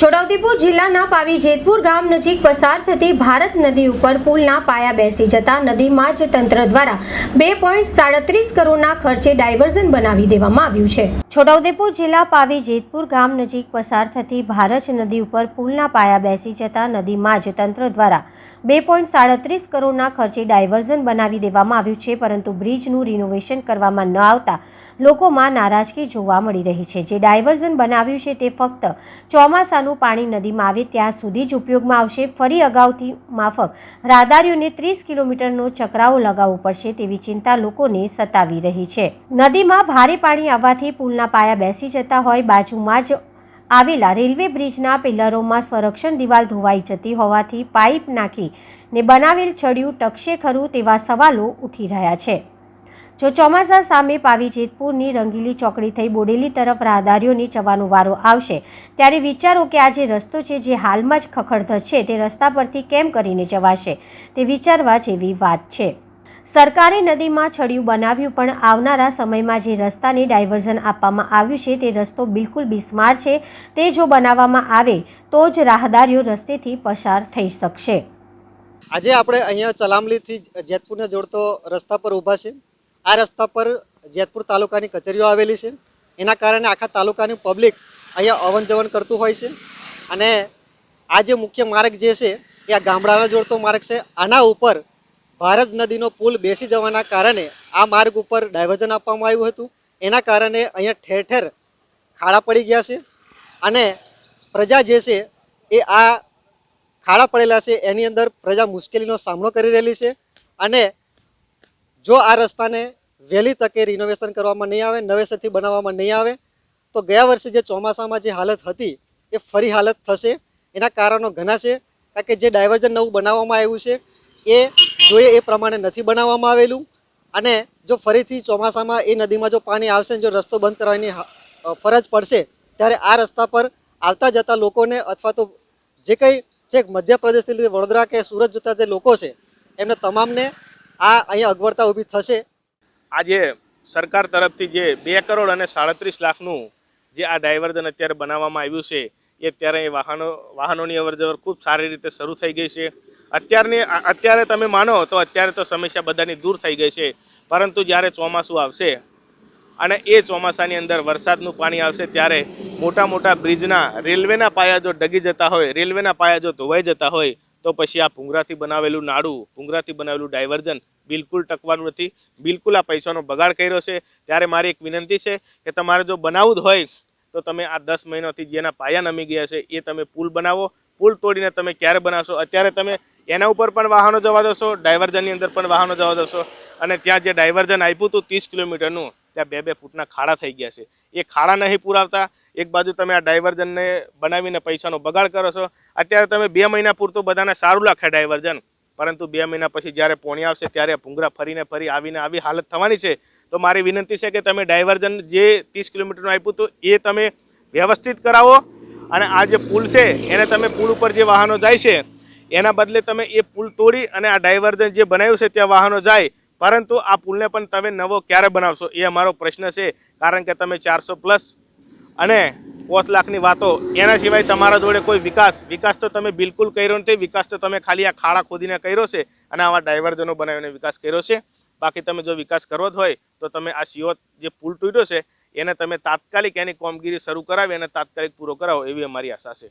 છોટાઉદેપુર જિલ્લાના પાવી જેતપુર ગામ નજીક પસાર થતી ભારત નદી ઉપર પુલના પાયા બેસી જતા નદીમાં જ તંત્ર દ્વારા બે પોઈન્ટ સાડત્રીસ કરોડના ખર્ચે ડાયવર્ઝન બનાવી દેવામાં આવ્યું છે. છોટાઉદેપુર જિલ્લા પાવી જેતપુર ગામ નજીક પસાર થતી ભારત નદી ઉપર પુલના પાયા બેસી જતા નદીમાં જ તંત્ર દ્વારા બે પોઈન્ટ સાડત્રીસ કરોડના ખર્ચે ડાયવર્ઝન બનાવી દેવામાં આવ્યું છે, પરંતુ બ્રિજનું રિનોવેશન કરવામાં ન આવતા લોકોમાં નારાજગી જોવા મળી રહી છે. જે ડાયવર્ઝન બનાવ્યું છે તે ફક્ત ચોમાસાનું પાણી નદીમાં આવે ત્યાં સુધી જ ઉપયોગમાં આવશે. ફરી અગાઉથી માફક રાહદારીઓને ત્રીસ કિલોમીટરનો ચકરાવો લગાવવો પડશે તેવી ચિંતા લોકોને સતાવી રહી છે. નદીમાં ભારે પાણી આવવાથી પુલના પાયા બેસી જતા હોય, બાજુમાં જ આવેલા રેલવે બ્રિજના પિલરોમાં સંરક્ષણ દિવાલ ધોવાઈ જતી હોવાથી પાઇપ નાખી ને બનાવેલ છડિયું ટકશે ખરું તેવા સવાલો ઉઠી રહ્યા છે. જો ચોમાસા સામે પાવી જેતપુરની રંગીલી ચોકડી થઈ બોડેલી તરફ રાહદારીઓની જવાનો વારો આવશે, ત્યારે વિચારો કે આ જે રસ્તો છે જે હાલમાં જ ખખડધજ છે તે રસ્તા પરથી કેમ કરીને જવાશે તે વિચારવા જેવી વાત છે. સરકારે નદીમાં છડિયું બનાવ્યું, પણ આવનારા સમયમાં જે રસ્તાને ડાયવર્ઝન આપવામાં આવ્યું છે, તે રસ્તો બિલકુલ બિસ્માર છે. તે જો બનાવવામાં આવે, તો જ રાહદારીઓ રસ્તેથી પસાર થઈ શકશે. આજે આપણે અહીંયા ચલામલીથી જેતપુરને જોડતો રસ્તા પર ઊભા છે આ રસ્તા પર જેતપુર તાલુકાની કચેરીઓ આવેલી છે. એના કારણે આખા તાલુકાની પબ્લિક અહીંયા અવન જવન કરતું હોય છે. અને આ જે મુખ્ય માર્ગ જે છે, એ આ ગામડાને જોડતો માર્ગ છે. આના ઉપર ભારત નદીનો પુલ બેસી જવાના કારણે આ માર્ગ ઉપર ડાયવર્ઝન આપવામાં આવ્યું હતું. એના કારણે અહીંયા ઠેર ઠેર ખાડા પડી ગયા છે અને પ્રજા જે છે એ આ ખાડા પડેલા છે એની અંદર પ્રજા મુશ્કેલીનો સામનો કરી રહેલી છે અને જો આ રસ્તાને વહેલી તકે રિનોવેશન કરવામાં નહીં આવે, નવેસરથી બનાવવામાં નહીં આવે, તો ગયા વર્ષે જે ચોમાસામાં જે હાલત હતી એ ફરી હાલત થશે. એના કારણો ઘણા છે. કારણ કે જે ડાયવર્ઝન નવું બનાવવામાં આવ્યું છે એ જોઈએ એ પ્રમાણે નથી બનાવવામાં આવેલું અને જો ફરીથી ચોમાસામાં એ નદીમાં જો પાણી આવશે જો રસ્તો બંધ કરવાની ફરજ પડશે, ત્યારે આ રસ્તા પર આવતા જતા લોકોને અથવા તો જે કંઈ જે મધ્યપ્રદેશથી લીધે વડોદરા કે સુરત જતા જે લોકો છે, એમને તમામને આ અહીંયા અગવડતા ઊભી થશે. આજે સરકાર તરફથી જે બે કરોડ અને સાડત્રીસ લાખનું જે આ ડાયવર્ઝન અત્યારે બનાવવામાં આવ્યું છે, એ અત્યારે વાહનો, વાહનોની અવરજવર ખૂબ સારી રીતે શરૂ થઈ ગઈ છે. અત્યારની અત્યારે તમે માનો તો અત્યારે તો સમસ્યા બધાની દૂર થઈ ગઈ છે, પરંતુ જ્યારે ચોમાસું આવશે અને એ ચોમાસાની અંદર વરસાદનું પાણી આવશે ત્યારે મોટા મોટા બ્રિજના, રેલવેના પાયા જો ડગી જતા હોય, રેલવેના પાયા જો ધોવાઈ જતા હોય, તો પછી આ ભૂંગરાથી બનાવેલું નાડું, ભૂંગરાથી બનાવેલું ડાયવર્ઝન બિલકુલ ટકવાનું નથી. બિલકુલ આ પૈસાનો બગાડ કર્યો છે. ત્યારે મારી એક વિનંતી છે કે તમારે જો બનાવવું જ હોય, તો તમે આ દસ મહિનાથી જેના પાયા નમી ગયા છે, એ તમે પુલ બનાવો. પુલ તોડીને તમે ક્યારે બનાવશો? અત્યારે તમે એના ઉપર પણ વાહનો જવા દેશો, ડાયવર્ઝનની અંદર પણ વાહનો જવા દેશો. અને ત્યાં જે ડાયવર્ઝન આપ્યું હતું ત્રીસ કિલોમીટરનું, ત્યાં બે બે ફૂટના ખાડા થઈ ગયા છે. એ ખાડા નહીં પુરાવતા, એક બાજુ તમે આ ડાયવર્ઝનને બનાવીને પૈસાનો બગાડ કરો છો. અત્યારે તમે બે મહિના પૂરતું બધાને સારું લાગે ડાયવર્ઝન. પરંતુ બે મહિના પછી જ્યારે પોણી આવશે, ત્યારે ભૂંગરા ફરીને ફરી આવીને આવી હાલત થવાની છે. તો મારી વિનંતી છે કે તમે ડાયવર્ઝન જે ત્રીસ કિલોમીટરનું આપ્યું હતું, એ તમે વ્યવસ્થિત કરાવો. અને આ જે પુલ છે, એને તમે પુલ ઉપર જે વાહનો જાય છે, એના બદલે તમે એ પુલ તોડી અને આ ડાયવર્ઝન જે બનાવ્યું છે, ત્યાં વાહનો જાય. પરંતુ આ પુલને પણ તમે નવો ક્યારે બનાવશો એ અમારો પ્રશ્ન છે, કારણ કે તમે ચારસો પ્લસ અને પોચ લાખની વાતો, એના સિવાય તમારા જોડે કોઈ વિકાસ વિકાસ તો તમે બિલકુલ કર્યો નથી, વિકાસ તો તમે ખાલી આ ખાડા ખોદીને કર્યો છે અને આવા ડાયવર્ઝનો બનાવીને વિકાસ કર્યો છે. બાકી તમે જો વિકાસ કરવો જ હોય, તો તમે આ સિયોત જે પુલ તૂટ્યો છે એને તમે તાત્કાલિક એની કામગીરી શરૂ કરાવી અને તાત્કાલિક પૂરો કરાવો એવી અમારી આશા છે.